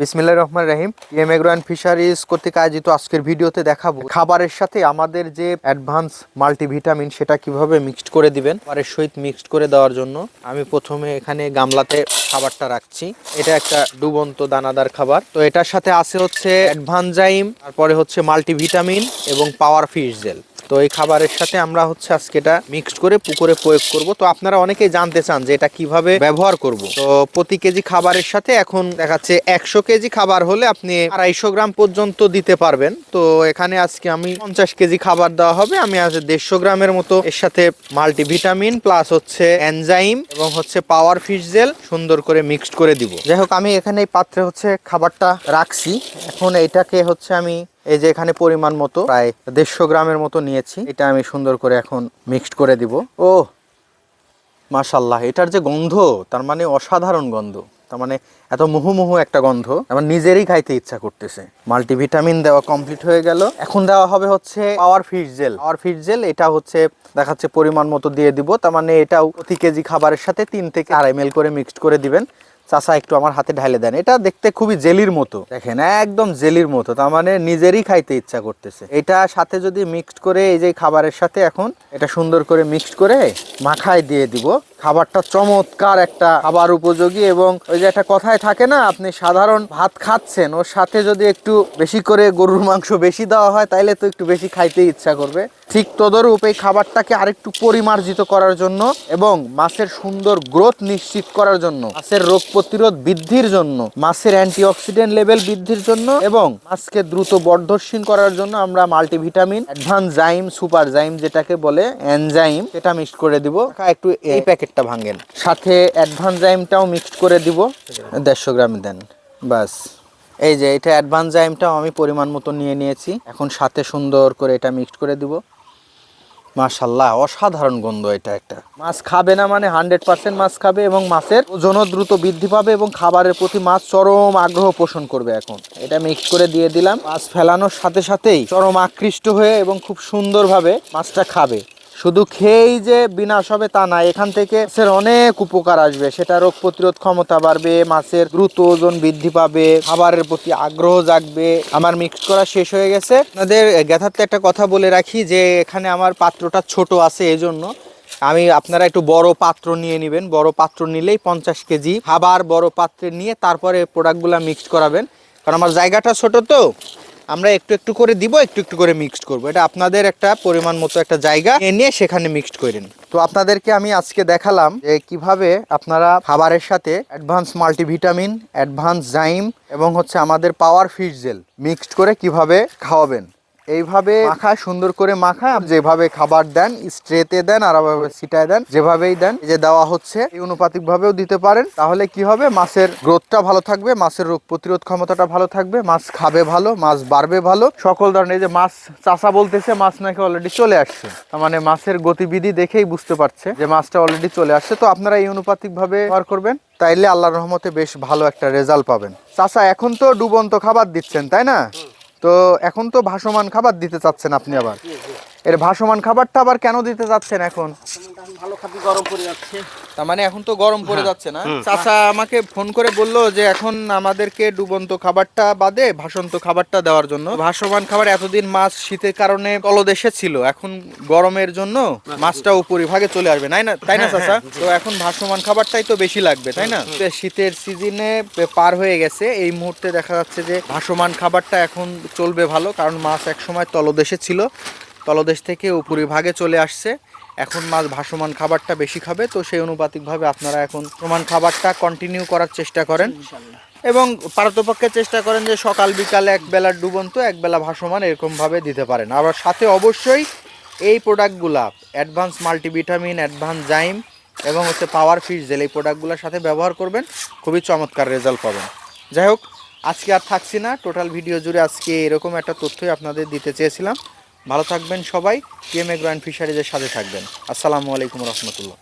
বিসমিল্লাহ রহমান রাহিম। এম এগ্রো অ্যান্ড ফিশারিজ কর্তৃক আয়োজিত আজকের ভিডিওতে দেখাবো খাবারের সাথে আমাদের যে অ্যাডভান্স মাল্টিভিটামিন সেটা কীভাবে মিক্সড করে দিবেন, খাবারের সহিত মিক্সড করে দেওয়ার জন্য। আমি প্রথমে এখানে গামলাতে খাবারটা রাখছি। এটা একটা ডুবন্ত দানাদার খাবার। তো এটার সাথে আছে হচ্ছে অ্যাডভানজাইম তারপরে হচ্ছে মাল্টিভিটামিন এবং পাওয়ার ফিশ জেল তো এই খাবারের সাথে আমরা হচ্ছে আজকে এটা মিক্সড করে পুকুরে প্রয়োগ করব। তো আপনারা অনেকেই জানতে চান যে এটা কীভাবে ব্যবহার করব। তো প্রতি কেজি খাবারের সাথে এখন দেখাচ্ছে একশো কেজি খাবার হলে আপনি আড়াইশো গ্রাম পর্যন্ত দিতে পারবেন। তো এখানে আজকে আমি পঞ্চাশ কেজি খাবার দেওয়া হবে। আমি আজ দেড়শো গ্রামের মতো এর সাথে মাল্টিভিটামিন প্লাস হচ্ছে এনজাইম এবং হচ্ছে পাওয়ার ফিশ জেল সুন্দর করে মিক্সড করে দিব। যাই হোক, আমি এখানে এই পাত্রে হচ্ছে খাবারটা রাখছি। এখন এইটাকে হচ্ছে আমি এই যে এখানে পরিমাণ মতো প্রায় দেড়শো গ্রামের মতো নিয়েছি। এটা আমি সুন্দর করে এখন মিক্সড করে দিব। ও মাশাল্লাহ এটার যে গন্ধ, তার মানে অসাধারণ গন্ধ। তার মানে এত মুহুমুহু একটা গন্ধ। আমার নিজেরই খাইতে ইচ্ছা করতেছে। মাল্টিভিটামিন দেওয়া কমপ্লিট হয়ে গেল। এখন দেওয়া হবে হচ্ছে power fish gel power fish gel এটা হচ্ছে দেখাচ্ছে পরিমাণ মতো দিয়ে দিব। তার মানে এটাও প্রতি কেজি খাবারের সাথে তিন থেকে আড়াই মেল করে মিক্সড করে দিবেন। চাচা একটু আমার হাতে ঢাইলে দেন। এটা দেখতে খুবই জেলির মতো। দেখেন, একদম জেলির মতো। তার মানে নিজেরই খাইতে ইচ্ছা করতেছে। এটা সাথে যদি মিক্সড করে এই যে খাবারের সাথে এখন, এটা সুন্দর করে মিক্সড করে মাখায় দিয়ে দিব। খাবারটা চমৎকার একটা খাবার উপযোগী এবং ওই যে একটা কথায় থাকে না, আপনি সাধারণ ভাত খাচ্ছেন, ওর সাথে যদি একটু বেশি করে গরুর মাংস বেশি দেওয়া হয়, তাইলে তো একটু বেশি খাইতে ইচ্ছা করবে। ঠিক তদরূপ এই খাবারটাকে আরেকটু পরিমার্জিত করার জন্য এবং মাছের সুন্দর গ্রোথ নিশ্চিত করার জন্য, মাছের রোগ প্রতিরোধ বৃদ্ধির জন্য, মাছের অ্যান্টিঅক্সিডেন্ট লেভেল বৃদ্ধির জন্য এবং মাছকে দ্রুত বর্ধনশীল করার জন্য আমরা multivitamin, advance zyme, super zyme যেটাকে বলে এনজাইম সেটা মিক্স করে দিব। একটু এই প্যাকেটটা ভাঙেন। সাথে অ্যাডভান্স জাইমটাও মিক্সড করে দিব, দেড়শো গ্রাম দেন বাস এই যে, এটা অ্যাডভান্স জাইমটাও আমি পরিমাণ মতো নিয়ে নিয়েছি। এখন সাথে সুন্দর করে এটা মিক্সড করে দিব। মাশাল্লাহ, অসাধারণ গন্ধ এটা একটা। মাছ খাবে না মানে হান্ড্রেড পার্সেন্ট মাছ খাবে এবং মাছের ওজনও দ্রুত বৃদ্ধি পাবে এবং খাবারের প্রতি মাছ চরম আগ্রহ পোষণ করবে এখন। এটা মিক্স করে দিয়ে দিলাম। মাছ ফেলানোর সাথে সাথেই চরম আকৃষ্ট হয়ে এবং খুব সুন্দরভাবে মাছটা খাবে। শুধু খেয়েই যে বিনাশ হবে তা না, এখান থেকে মাছের অনেক উপকার আসবে। সেটা রোগ প্রতিরোধ ক্ষমতা বাড়বে, মাছের দ্রুত ওজন বৃদ্ধি পাবে, খাবারের প্রতি আগ্রহ জাগবে। আমার মিক্স করা শেষ হয়ে গেছে। আপনাদের গ্যাথার্থে একটা কথা বলে রাখি যে, এখানে আমার পাত্রটা ছোট আছে এই জন্য আমি আপনারা একটু বড় পাত্র নিয়ে নেবেন। বড় পাত্র নিলেই পঞ্চাশ কেজি খাবার বড় পাত্রে নিয়ে তারপরে প্রোডাক্টগুলো মিক্সড করাবেন। কারণ আমার জায়গাটা ছোট তো। আমরা একটু একটু করে দিব, একটু একটু করে মিক্সড করব। এটা আপনাদের একটা পরিমাণ মতো একটা জায়গা এনে সেখানে মিক্সড করেন তো আপনাদেরকে আমি আজকে দেখালাম যে কীভাবে আপনারা খাবারের সাথে অ্যাডভান্স মাল্টিভিটামিন অ্যাডভান্স জাইম এবং হচ্ছে আমাদের পাওয়ার ফিট জেল মিক্সড করে কীভাবে খাওয়াবেন। এইভাবে মাখায়, সুন্দর করে মাখায়। যেভাবে খাবার দেন, স্ট্রেতে দেন আর ছিটায় দেন, যেভাবেই দেন যে দেওয়া হচ্ছে, এই অনুপাতিক ভাবেও দিতে পারেন। তাহলে কি হবে? মাছের গ্রোথটা ভালো থাকবে, মাছের রোগ প্রতিরোধ ক্ষমতাটা ভালো থাকবে, মাছ খাবে ভালো, মাছ বাড়বে ভালো। সকল ধরনের যে মাছ চাষা বলতেছে, মাছ নাকি অলরেডি চলে আসছে। তার মানে মাছের গতিবিধি দেখেই বুঝতে পারছে যে মাছটা অলরেডি চলে আসছে। তো আপনারা এই অনুপাতিক ভাবে ব্যবহার করবেন, তাইলে আল্লাহর রহমতে বেশ ভালো একটা রেজাল্ট পাবেন। চাষা, এখন তো ডুবন্ত খাবার দিচ্ছেন, তাই না? তো এখন তো ভাসমান খাবার দিতে চাচ্ছেন আপনি আবার। এর ভাসমান খাবারটা আবার কেন দিতে চাচ্ছেন এখন? ভালো খাবি গরম পড়ে যাচ্ছে। তার মানে এখন তো গরম পড়ে যাচ্ছে না? চাচা আমাকে ফোন করে বলল যে এখন আমাদেরকে ডুবন্ত খাবারটা বাদে ভাসন্ত খাবারটা দেওয়ার জন্য। ভাসমান খাবার এতদিন মাছ শীতের কারণে তলদেশে ছিল এখন গরমের জন্য মাছটা উপরিভাগে চলে আসবে। তাই না? তাই না চাচা? তো এখন ভাসমান খাবারটাই তো বেশি লাগবে তাই না? তো শীতের সিজনে পার হয়ে গেছে। এই মুহূর্তে দেখা যাচ্ছে যে ভাসমান খাবারটা এখন চলবে ভালো কারণ মাছ একসময় তলদেশে ছিল তলদেশ থেকে উপরিভাগে চলে আসছে। এখন মাছ ভাসমান খাবারটা বেশি খাবে তো সেই অনুপাতিকভাবে আপনারা এখন সমান খাবারটা কন্টিনিউ করার চেষ্টা করেন। এবং পারতপক্ষে চেষ্টা করেন যে সকাল বিকালে এক বেলা ডুবন্ত এক বেলা ভাসমান এরকমভাবে দিতে পারেন। আবার সাথে অবশ্যই এই প্রোডাক্টগুলা অ্যাডভান্স মাল্টিভিটামিন অ্যাডভান্স জাইম এবং হচ্ছে পাওয়ার ফিশ জেল এই প্রোডাক্টগুলোর সাথে ব্যবহার করবেন খুবই চমৎকার রেজাল্ট পাবেন। যাই হোক আজকে আর থাকছি না টোটাল ভিডিও জুড়ে আজকে এরকম একটা তথ্যই আপনাদের দিতে চেয়েছিলাম। ভালো থাকবেন সবাই টিএম এগ্রো অ্যান্ড ফিশারিজের সাথে থাকবেন। আসসালামু আলাইকুম রহমতুল্লাহ।